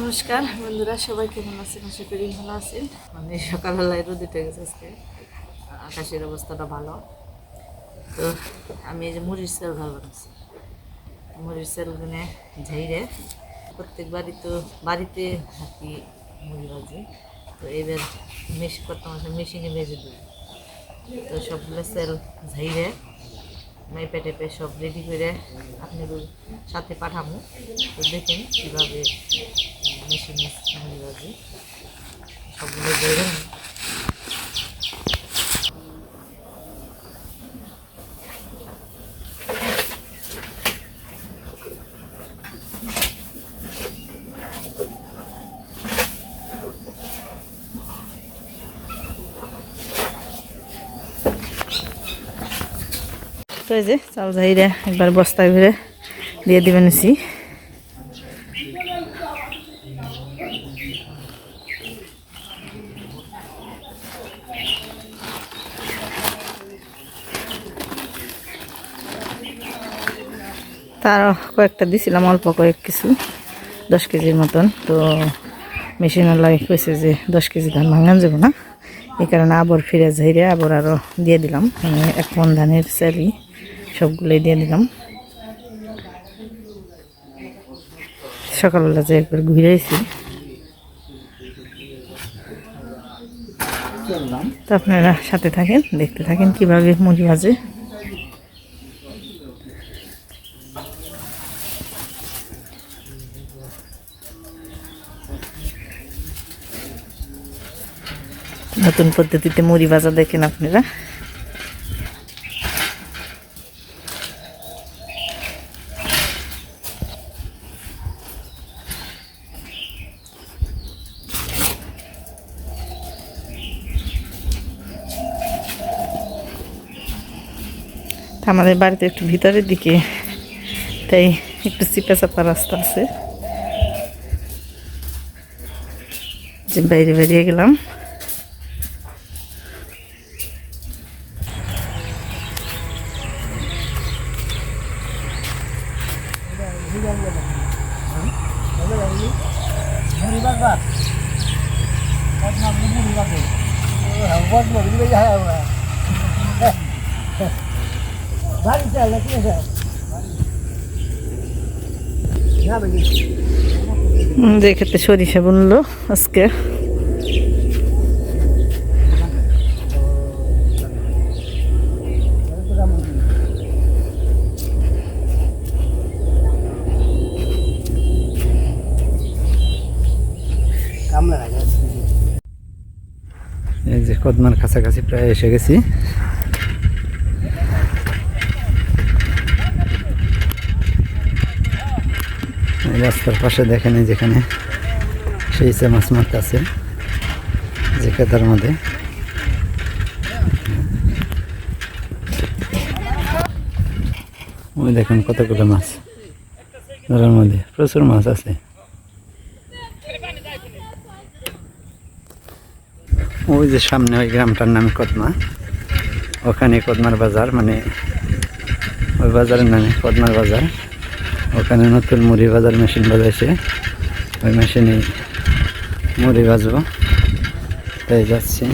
নমস্কার, বন্ধুরা সবাই কেমন আছেন? আশা করি ভালো আছেন। মানে সকালবেলায় রোদ উঠে গেছে আজকে। আকাশের অবস্থাটা ভালো। তো আমি এই যে মুড়ির সেল ভালো বানাচ্ছি। মুড়ির সেল কিনে ঝাইরে প্রত্যেক বাড়ি তো বাড়িতে থাকি মুড়ি ভাজি। তো এবার মেশ করতাম মেশিনে ভেজে দিই তো সবগুলো সেল ঝাইরে মাইপে টেপে সব রেডি করে আপনাদের সাথে পাঠাবো। তো দেখেন কীভাবে তো এই যে চাল ঝাইরে একবার বস্তায় ভরে দিয়ে দিবেন তারও কয়েকটা দিছিলাম, অল্প কয়েক কিছু, দশ কেজির মতন। তো মেশিনওয়ালাই কইছে যে দশ কেজি ধান ভাঙান যাব না। এই কারণে আবার ফিরে ঝাইরে আবার আরও দিয়ে দিলাম। মানে এক মন ধানের স্যারি সবগুলোই দিয়ে দিলাম। সকালবেলা যে একবার ঘুরেছি তো আপনারা সাথে থাকেন, দেখতে থাকেন কীভাবে মুড়ি ভাজে। নতুন পদ্ধতিতে মুড়ি ভাজা দেখেন আপনারা। আমাদের বাড়িতে একটু ভিতরের দিকে, তাই একটু চিপা চাপা রাস্তা আছে। যে বাইরে বেরিয়ে গেলাম। যে ক্ষেত্রে সরিষা বুনলো আজকে। কদমার কাছাকাছি প্রায় এসে গেছি। রাস্তার পাশে দেখেন যেখানে সেই সে মাছ মারতে আছে, যে খেতার মধ্যে। ওই দেখেন কতগুলো মাছ ধরার মধ্যে প্রচুর মাছ আছে। ওই যে সামনে ওই গ্রামটার নাম কদমা। ওখানে কদমার বাজার মানে ওই বাজারের নামে কদমার বাজার। ওখানে নতুন মুড়ি বাজার মেশিন বাজাইছে। ওই মেশিনে মুড়ি বাজবো তাই যাচ্ছি।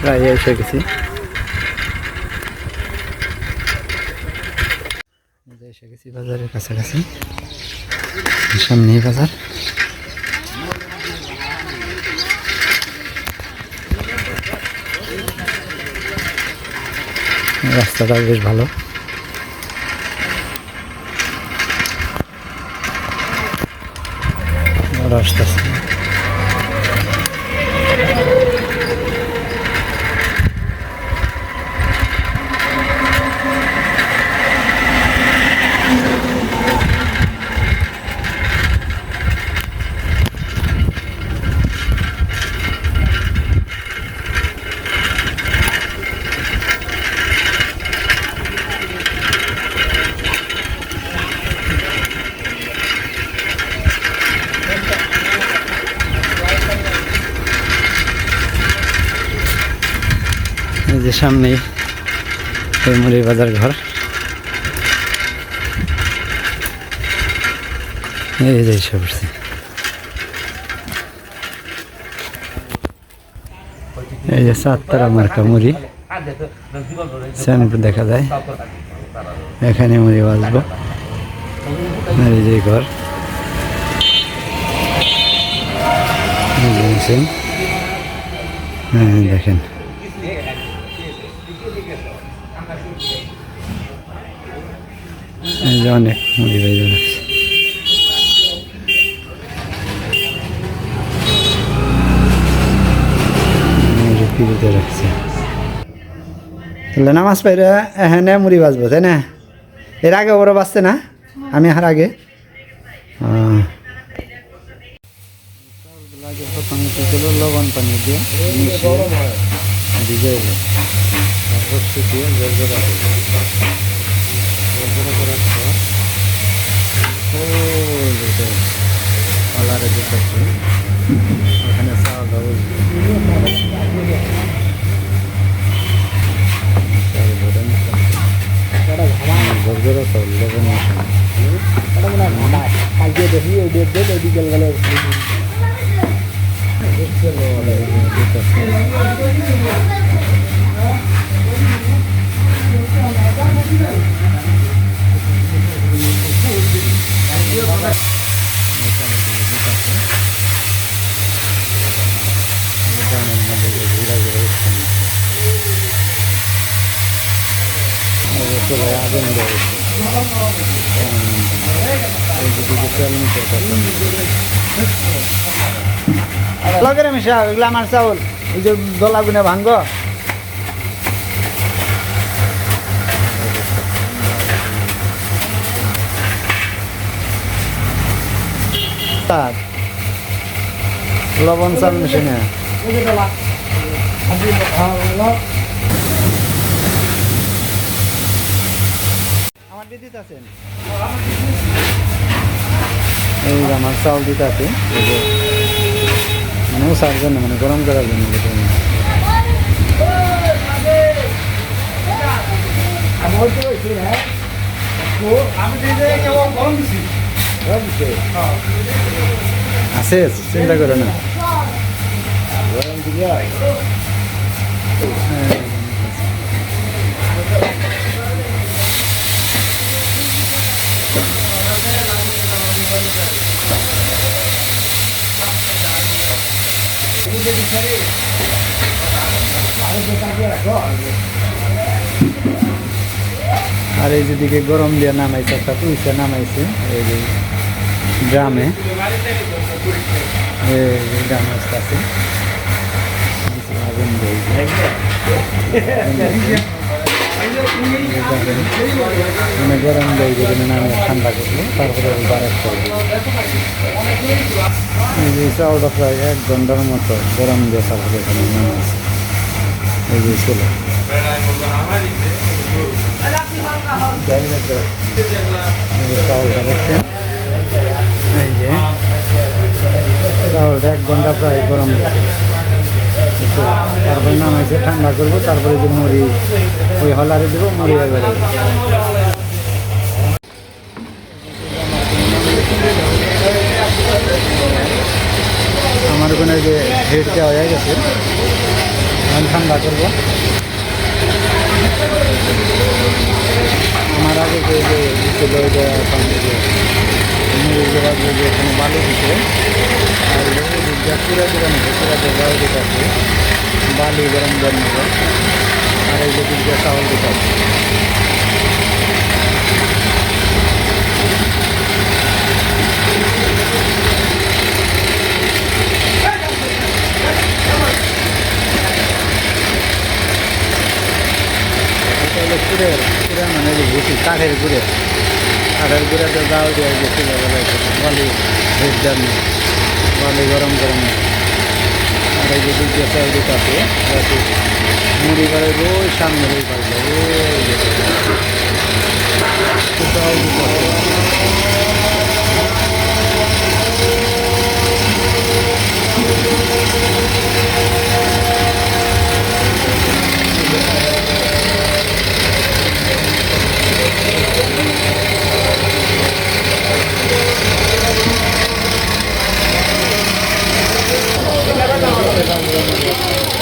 প্রায় এসে গেছি। এই যে বাজারের কাছাকাছি। সামনেই বাজার। রাস্তাটাও বেশ ভালো। ওরা ওই মুড়ি বাজার ঘর। এই যে পড়ছে। এই যে সাততারা মার্কা মুড়ি। সামনে দেখা যায়। এখানে মুড়ি বাজবো এই যে ঘর। হ্যাঁ দেখেন এই যে অনেক মুড়ি রাখছে মুড়ি পিড়িতে রাখছে তাহলে নামাজ পাইরে এখানে মুড়ি বাজবো তাই না এর আগে ওরা বাজছে না আমি আর আগে লবণ পানি দিয়ে মিশিয়ে তারপর করল জলজলা করার পর ওই যেটা কলারে যেটা আছে, ওখানে চাল দাও জলজলা চাউল লবণ মেশানো চলে আগুন দেওয়া लगेर मिसा लामा चाउल हिजो डल्ला गुना भाङ्ग তার। লবণ চাল মেশিনে। আমার দিদি আছেন। এই আমার চাউল দিতে আছে মানে উষার জন্য মানে গরম করার জন্য যেটা মানে। আছে চিন্তা করো না। আর এই যেদিকে গরম দিয়ে নামাইছে একটা তুইছে নামাইছে এই গ্রামে গ্রাম আছে আগুন দিয়ে মানে গরম দেয় যেখানে নামে ঠান্ডা করল, তারপরে বারেক করব চাউলটা প্রায় এক ঘণ্টার মতো গরম দিয়ে তারপরে এখানে নামাইছে এই যে ছিল চাউলটা দেখছেন? চাউলটা এক ঘণ্টা প্রায় গরম তারপরে নামাইছে ঠান্ডা করব, তারপরে যে মুড়ি, ওই হলারে দেবো, মুড়ি এবারে আমার ওখানে যে হেড হয়ে গেছে এখন ঠান্ডা করব। আমার আগে যে যে দিছিল ওই যে ওখানে যে মরিচের আগে যে ওখানে বালু দিছে আর পুরা পুরানো পুরা জায়গা ওই দিকে আছে গরম গরম আর এই যে দিকটা চাউল দিতে আছে মানে যে ভুসি কাঠের গুড়ে কাঠের গুড়েতে দাও দিয়ে গেছিল বালি ভেজ জানি বালি গরম গরম। আর এই যে দিতে আছে যাতে মুড়ি করে ওই সামনে ওই পারবে ওই যে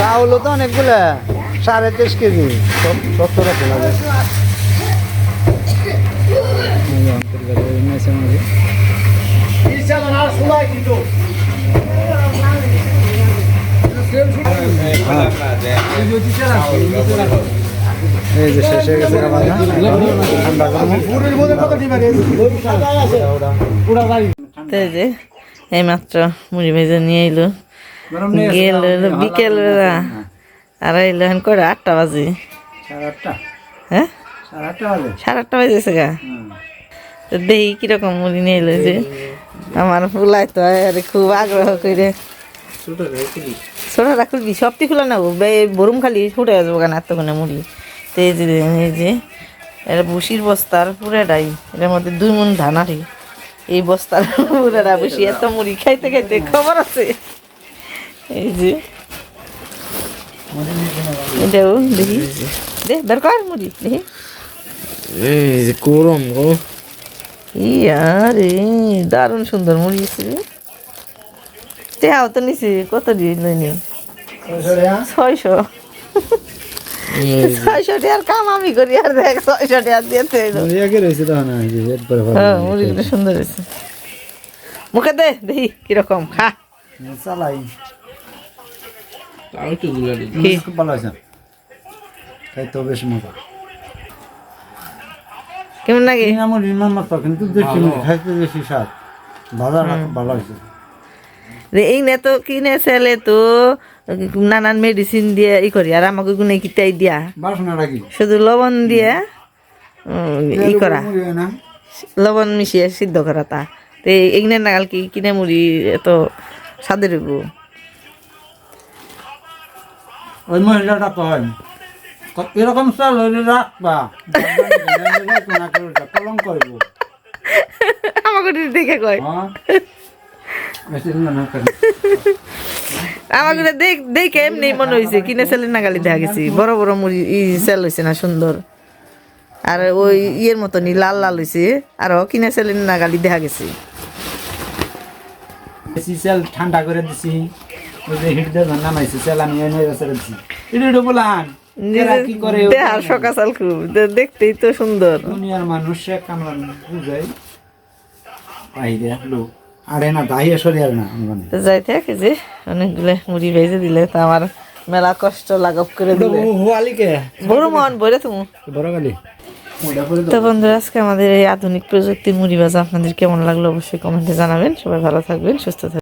চাউল তো অনেকগুলো সাড়ে তেইশ কেজি সত্তর আছে gidiyor. এই যে শেষ হয়ে গেছে যে এই মাত্র মুড়ি ভেজে নিয়ে এলো। গেল বিকেল বেলা। আর এলো এখন করে আটটা বাজে। সাড়ে আটটা। হ্যাঁ? সাড়ে আটটা বাজেছে গা। তো দেখি কীরকম মুড়ি নিয়ে এলো যে। আমার ফুলাই তো আরে খুব আগ্রহ করে। ছোটটা খুলবি সবটি খোলা না বরুম খালি ফুটে যাব কেন এতক্ষণে মুড়ি। এই যে এই যে এটা বুসির বস্তার পুরাটাই। এটার মধ্যে দুই মন ধান আরে এই বস্তার পুরাটা বুসি এত মুড়ি খাইতে খাইতে খবর আছে। এই যে। এটাও দেখি। দে বের কর মুড়ি দেখি। এই যে গরম গো। ইয়ারে দারুণ সুন্দর মুড়ি ছিল তেহাও তো নিছি কত দিয়ে লইনি? ছয়শো। ছয়শো টাকার কাম আমি করি আর দেখ ছয়শো টাকা ভালো হ্যাঁ লাগে। মুড়িগুলো সুন্দর হয়েছে। মুখে দে দেখি কীরকম খা। চালাই। তাও একটু গুলা দিই। কি? খুব ভালো হয়েছে। খাইতেও বেশ মজা। কেমন লাগে? মামা তো কিন্তু দেশি খাইতে বেশি স্বাদ। ভাজা ভালো হয়েছে। এই নে তো কিনে ছেলে তো নানান মেডিসিন দিয়ে ই করি আর আমাকে গুনে কিটাই দিয়া। শুধু লবণ দিয়ে ই করা। হয় লবণ মিশিয়ে সিদ্ধ করা তা। তো এগনে নাগাল কি কিনে মুড়ি এত হইব। ওই মহিলাটা তো হয় ক- এরকম চাল হইলে রাখবা। কলম করব। আমাকে দেখে কয়। আমাকে দেখ দেখে এমনি মনে হয়েছে কিনে ছেলে নাগালি দেখা গেছি। বড় বড় মুড়ি ই সেল হয়েছে না সুন্দর। আর ওই ইয়ের মতনই লাল লাল হয়েছে আর কিনে ছেলে নাগালি দেখা গেছে। ঠান্ডা করে দিছি নামাইছি আমি এনে দিছি। এটা দেহার সকাল খুব দেখতেই তো সুন্দর। দুনিয়ার মানুষ কামলা বুঝাই বাইরে লোক। আরে না দাহিয়ে সরি আর না মানে। তো যাই থাকে যে অনেকগুলো মুড়ি ভেজে দিলে তো আমার মেলা কষ্ট লাঘব করে দিলে। হোয়ালিকে বড় মন বলে তুমি। বড় গালি। তো বন্ধুরা আজকে আমাদের এই আধুনিক প্রযুক্তির মুড়ি ভাজা আপনাদের কেমন লাগল অবশ্যই কমেন্টে জানাবেন। সবাই ভালো থাকবেন সুস্থ থাকবেন।